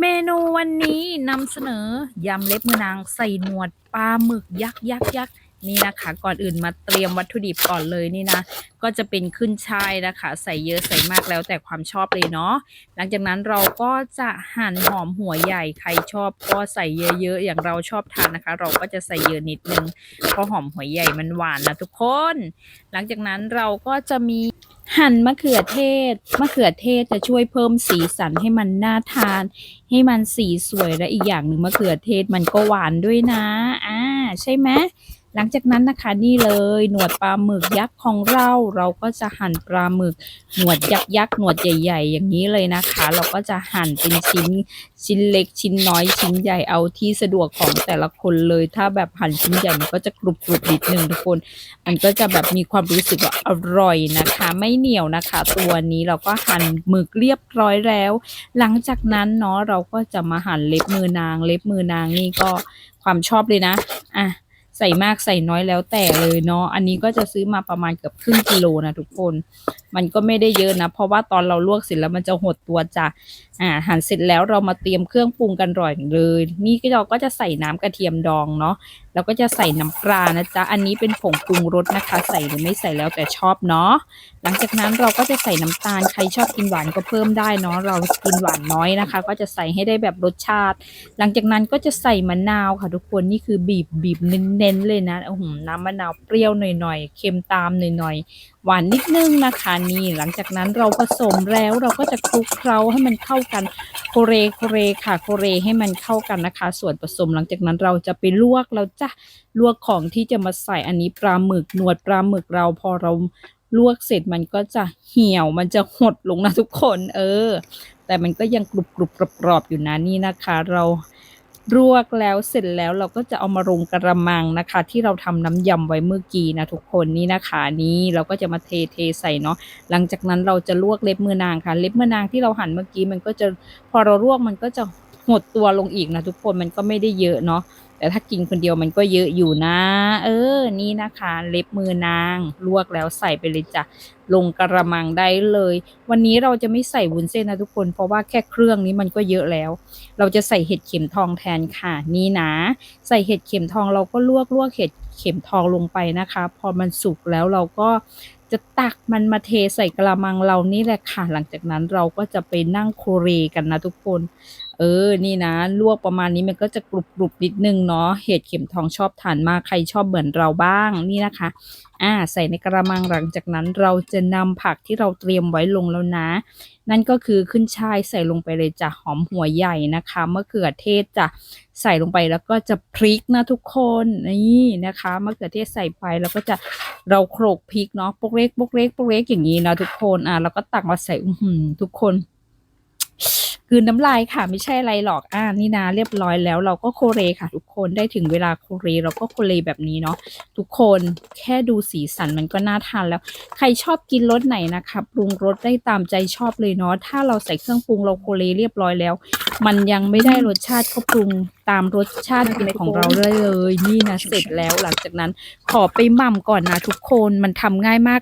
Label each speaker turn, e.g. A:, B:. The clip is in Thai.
A: เมนูวันนี้นำเสนอยำเล็บมือนางใส่หนวดปลาหมึกยักษ์ยักษ์ยักษ์ นี่นะคะ ก่อนอื่นมาเตรียมวัตถุดิบก่อนเลยนี่นะ ก็จะเป็นขึ้นช่ายนะคะ ใส่เยอะใส่มากแล้วแต่ความชอบเลยเนาะหลังจากนั้นเราก็จะหั่นหอมหัวใหญ่ใครชอบก็ใส่เยอะๆอย่างเราชอบทานนะคะ เราก็จะใส่เยอะนิดนึงเพราะหอมหัวใหญ่มันหวานนะทุกคน หลังจากนั้นเราก็จะมีหั่นมะเขือเทศ มะเขือเทศจะช่วยเพิ่มสีสันให้มันน่าทาน ให้มันสีสวยและอีกอย่างหนึ่งมะเขือเทศมันก็หวานด้วยนะ อ่า ใช่ไหม หลังจากนั้นนะคะนี่เลยหนวดปลาหมึกยักษ์ของเราเราก็จะหั่นปลาหมึกหนวดยักษ์ยักษ์หนวดใหญ่ ๆ อย่างนี้เลยนะคะ เราก็จะหั่นเป็นชิ้นชิ้นเล็กชิ้นน้อยชิ้นใหญ่เอาที่สะดวกของแต่ละคนเลย ถ้าแบบหั่นชิ้นใหญ่มันก็จะกรุบกรุบนิดนึงทุกคนมันก็จะแบบมีความรู้สึกว่าอร่อยนะคะ ไม่เหนียวนะคะ ตัวนี้เราก็หั่นหมึกเรียบร้อยแล้ว หลังจากนั้นเนาะเราก็จะมาหั่นเล็บมือนาง เล็บมือนางนี่ก็ความชอบเลยนะอะ ใส่มากใส่น้อยแล้วแต่เลยเนาะอันนี้ก็จะซื้อมาประมาณเกือบครึ่งกิโลนะทุกคน มันก็ไม่ได้เยอะนะ เพราะว่าตอนเราลวกเสร็จแล้วมันจะหดตัวจ้ะอ่าหั่นเสร็จแล้วเรามาเตรียมเครื่องปรุงกันร่อยเลย นี่ก็เราก็จะใส่น้ำกระเทียมดองเนาะ แล้วก็จะใส่น้ำปลานะจ๊ะ อันนี้เป็นผงปรุงรสนะคะ ใส่หรือไม่ใส่แล้วแต่ชอบเนาะ หลังจากนั้นเราก็จะใส่น้ำตาล ใครชอบกินหวานก็เพิ่มได้เนาะ เรากินหวานน้อยนะคะ ก็จะใส่ให้ได้แบบรสชาติ หลังจากนั้นก็จะใส่มะนาวค่ะทุกคน นี่คือบีบบีบเน้นๆเลยนะโอ้โหน้ำมะนาวเปรี้ยวหน่อยๆ เค็มตามหน่อยๆหวานนิดนึงนะคะนี่หลังจากนั้นเราผสมแล้วเราก็จะคลุกเคล้าให้มันเข้ากันโคเรโคเรค่ะโคเรให้มันเข้ากันนะคะ ส่วนผสมหลังจากนั้นเราจะไปลวกแล้วจ้ะลวกของที่จะมาใส่อันนี้ปลาหมึกหนวดปลาหมึกเราพอเราลวกเสร็จมันก็จะเหี่ยวมันจะหดลงนะทุกคน เออ แต่มันก็ยังกรุบกรุบกรอบอยู่นะนี่นะคะ เรา ลวกแล้วเสร็จแล้วเราก็จะเอามาลงกระมังนะคะ ที่เราทำน้ำยำไว้เมื่อกี้นะทุกคนนี่นะคะนี้เราก็จะมาเทเทใส่เนาะหลังจากนั้นเราจะลวกเล็บมือนางค่ะ เล็บมือนางที่เราหั่นเมื่อกี้มันก็จะพอเราลวกมันก็จะหดตัวลงอีกนะทุกคนมันก็ไม่ได้เยอะเนาะ แต่ถ้ากินคนเดียวมันก็เยอะอยู่นะ เออ นี่นะคะ เล็บมือนาง ลวกแล้วใส่ไปเลยจ้ะ ลงกระมังได้เลย วันนี้เราจะไม่ใส่วุ้นเส้นนะทุกคน เพราะว่าแค่เครื่องนี้มันก็เยอะแล้ว เราจะใส่เห็ดเข็มทองแทนค่ะ นี่นะ ใส่เห็ดเข็มทองเราก็ลวกลวกเห็ดเข็มทองลงไปนะคะ พอมันสุกแล้วเราก็จะตักมันมาเทใส่กระมังเรานี่แหละค่ะ หลังจากนั้นเราก็จะไปนั่งโคเรกันนะทุกคน เออ นี่นะ ลวกประมาณนี้มันก็จะกรุบกรุบนิดนึงเนาะ เห็ดเข็มทองชอบทานมาก ใครชอบเหมือนเราบ้าง นี่นะคะ อ่า ใส่ในกระมังหลังจากนั้นเราจะนำผักที่เราเตรียมไว้ลงแล้วนะ นั่นก็คือขึ้นช่ายใส่ลงไปเลยจ้ะ หอมหัวใหญ่นะคะมะเขือเทศจะใส่ลงไปแล้วก็จะพริกนะทุกคน นี่นะคะมะเขือเทศใส่ไปแล้วก็จะเราโขลกพริกเนาะ ปกเล็กปกเล็กปกเล็กอย่างนี้นะทุกคน อ่าแล้วก็ตักมาใส่ อืทุกคน คือน้ำลายค่ะไม่ใช่อะไรหรอกอ่านี่นะเรียบร้อยแล้วเราก็โคเรค่ะ ทุกคนได้ถึงเวลาโคเรเราก็โคเรแบบนี้เนาะทุกคนแค่ดูสีสันมันก็น่าทานแล้ว ใครชอบกินรสไหนนะคะปรุงรสได้ตามใจชอบเลยเนาะถ้าเราใส่เครื่องปรุงเราโคเรเรียบร้อยแล้ว มันยังไม่ได้รสชาติก็ปรุงตามรสชาติของเราได้เลย นี่นะเสร็จแล้วหลังจากนั้นขอไปหม่ำก่อนนะทุกคนมันทำง่ายมาก